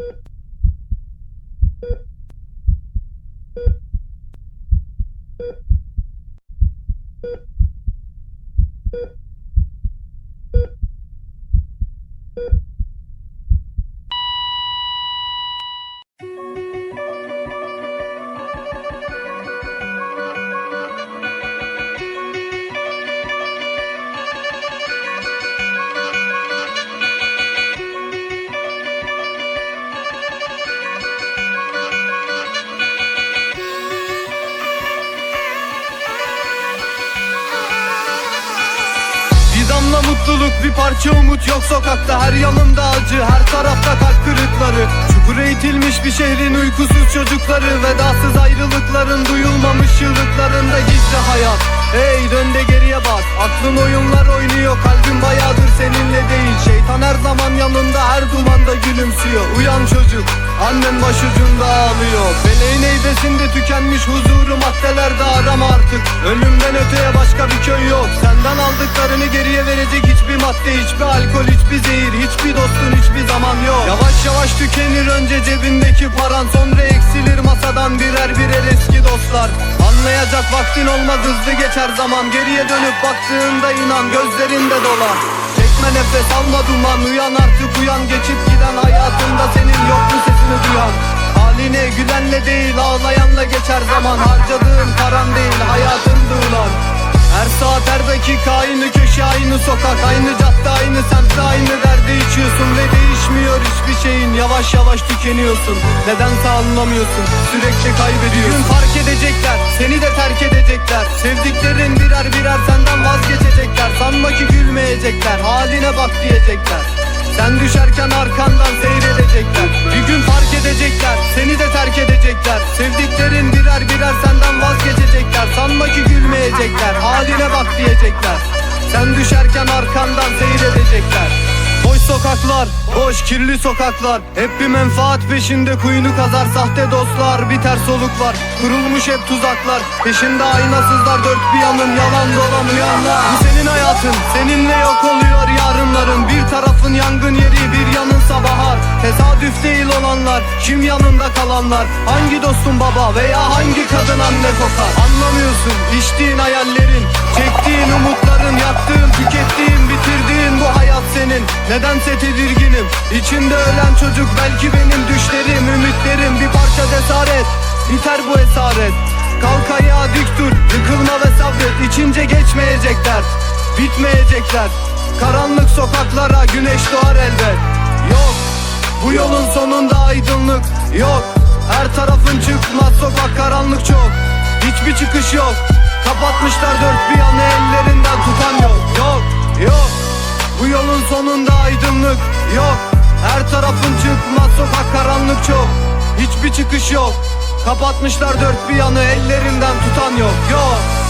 Bir damla mutluluk bir parça umut yok sokakta. Her yanımda acı her tarafta kalp kırıkları. Çukura itilmiş bir şehrin uykusuz çocukları. Vedasız ayrılıkların duyulmamış çığlıklarında gizli hayat. Hey dön de geriye bak. Aklın oyunlar oynuyor Kalbin bayağıdır seninle değil. Şeytan her zaman yanında Her dumanda gülümsüyor. Uyan çocuk Annen başucunda ağlıyor. Feleğin eydesinde tükenmiş huzuru Maddelerde arama artık. Ölümden öteye başka bir köy yok Senden aldıklarını geriye verecek hiçbir madde Hiçbir alkol hiçbir zehir Hiçbir dostun hiçbir zaman yok. Yavaş yavaş tükenir önce cebindeki paran Sonra eksilir masadan birer birer eski dostlar. Anlayacak vaktin olmaz hızlı geçer zaman. Geriye dönüp baktığında inan gözlerinde dolar. Çekme nefes alma duman Uyan artık uyan. Geçip giden hayatında Senin yok sesini duyan? Haline gülenle değil ağlayanla geçer zaman. Harcadığın paran değil hayatındı dakika aynı köşe aynı sokak Aynı cadde aynı semtte aynı. Derdi içiyorsun Ve değişmiyor hiçbir şeyin. Yavaş yavaş tükeniyorsun. Nedense anlamıyorsun sürekli kaybediyorsun. Gün fark edecekler seni de terk edecekler. Sevdiklerin birer birer senden vazgeçecekler. Sanma ki gülmeyecekler haline bak diyecekler. Sen düşerken arkandan seyredecekler. Bir gün fark edecekler Seni de terk edecekler. Sevdiklerin birer birer sokaklar, boş kirli sokaklar. Hep bir menfaat peşinde kuyunu kazar Sahte dostlar, bir ters soluk var Kurulmuş hep tuzaklar. Peşinde aynasızlar dört bir yanın Yalan dolan Bu senin hayatın, seninle yok oluyor yarınların. Bir tarafın yangın yeri, bir yanınsa bahar Tesadüf değil olanlar, kim yanında kalanlar? Hangi dostun baba veya hangi kadın anne kokar? Anlamıyorsun, içtiğin hayallerin Çektiğin umutların, yaktığın, Nedense tedirginim. İçinde ölen çocuk belki benim düşlerim Ümitlerim. Bir parça cesaret Biter bu esaret. Kalk ayağa dik dur Yıkılma ve sabret. İçince geçmeyecekler Bitmeyecekler. Karanlık sokaklara güneş doğar elbet. Yok bu yolun sonunda aydınlık Yok. Her tarafın çıkmaz sokak karanlık çok. Hiçbir çıkış yok. Kapatmışlar dört bir yok Her tarafın çıkmaz sokak karanlık çok. Hiçbir çıkış yok. Kapatmışlar dört bir yanı ellerinden tutan yok. Yok.